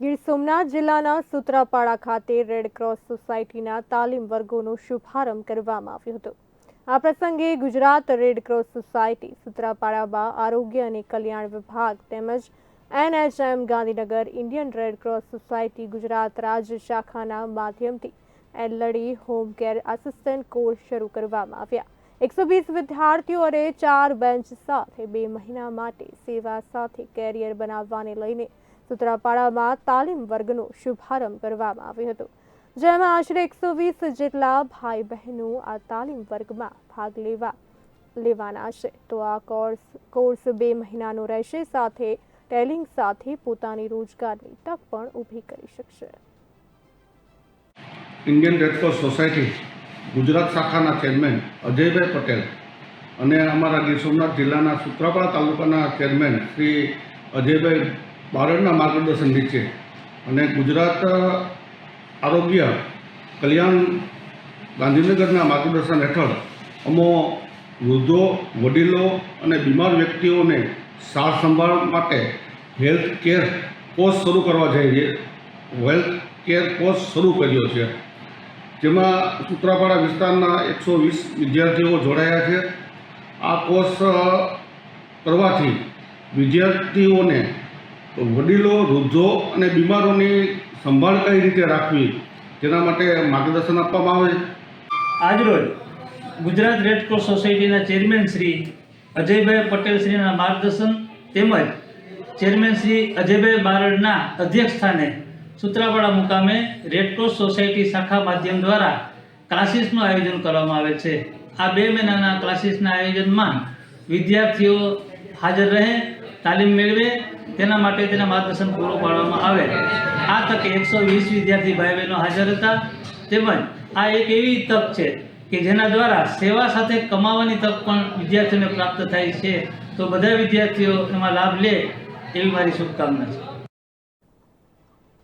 ગીર સોમનાથ જિલ્લાના સૂત્રાપાડા ખાતે red cross સોસાયટીના તાલીમ વર્ગોનો શુભારંભ કરવામાં આવ્યો હતો. આ પ્રસંગે ગુજરાત રેડ ક્રોસ સોસાયટી સૂત્રાપાડામાં આરોગ્ય અને કલ્યાણ વિભાગ તેમજ N H M Gandhinagar Indian red cross society Gujarat રાજ્ય શાખાના માધ્યમથી L D home care assistant course શરૂ કરવામાં આવ્યા. એકસો વીસ વિદ્યાર્થીઓ અને ચાર બેન્ચ સાથે બે મહિના માટે સેવા સાથે કેરિયર બનાવવાને લઈને સૂત્રાપાડામાં તાલીમ વર્ગનો શુભારંભ કરવામાં આવ્યો હતો. જેમાં આશરે એકસો વીસ જેટલા ભાઈ બહેનો આ તાલીમ વર્ગમાં ભાગ લેવા લેવાના છે. તો આ કોર્સ કોર્સ બે મહિનાનો રહેશે. સાથે ટેલિંગ સાથે પોતાની રોજગારની તક પણ ઊભી કરી શકશે. ઇન્ડિયન રેડક્રોસ સોસાયટી, ગુજરાત શાખાના ચેરમેન અજયભાઈ પટેલ અને અમારા ગીર સોમનાથ જિલ્લાના સુત્રાપાડા તાલુકાના ચેરમેન શ્રી અજયભાઈ બારડના માર્ગદર્શન નીચે અને ગુજરાત આરોગ્ય, કલ્યાણ ગાંધીનગરના માર્ગદર્શન હેઠળ અમો વૃદ્ધો, વડીલો અને બીમાર વ્યક્તિઓને સાર સંભાળ માટે હેલ્થ કેર કોર્સ શરૂ કરવા જઈ છે હેલ્થ કેર કોર્સ શરૂ કર્યો છે. જેમાં સૂત્રાપાડા વિસ્તારના એકસો વીસ વિદ્યાર્થીઓ જોડાયા છે. આ કોર્સ કરવાથી વિદ્યાર્થીઓને વડીલો, વૃદ્ધો અને બીમારોની સંભાળ કઈ રીતે રાખવી? તેના માટે માર્ગદર્શન આપવામાં આવે છે. આજરોજ ગુજરાત રેડક્રોસ સોસાયટીના ચેરમેન શ્રી અજયભાઈ પટેલ શ્રીના માર્ગદર્શન તેમજ ચેરમેન શ્રી અજયભાઈ બારડના અધ્યક્ષ સ્થાને સુત્રાપાડા મુકામે રેડક્રોસ સોસાયટી શાખા માધ્યમ દ્વારા ક્લાસીસનું આયોજન કરવામાં આવે છે. આ બે મહિનાના ક્લાસીસના આયોજનમાં વિદ્યાર્થીઓ હાજર રહે તાલીમ મેળવે, તેના માટે તેના માર્ગદર્શન પૂરું પાડવામાં આવે. આ તકે એકસો વીસ વિદ્યાર્થી ભાઈ બહેનો હાજર હતા. તેમજ આ એક એવી તક છે કે જેના દ્વારા સેવા સાથે કમાવાની તક પણ વિદ્યાર્થીઓને પ્રાપ્ત થાય છે. તો બધા વિદ્યાર્થીઓ એમાં લાભ લે એવી મારી શુભકામના છે.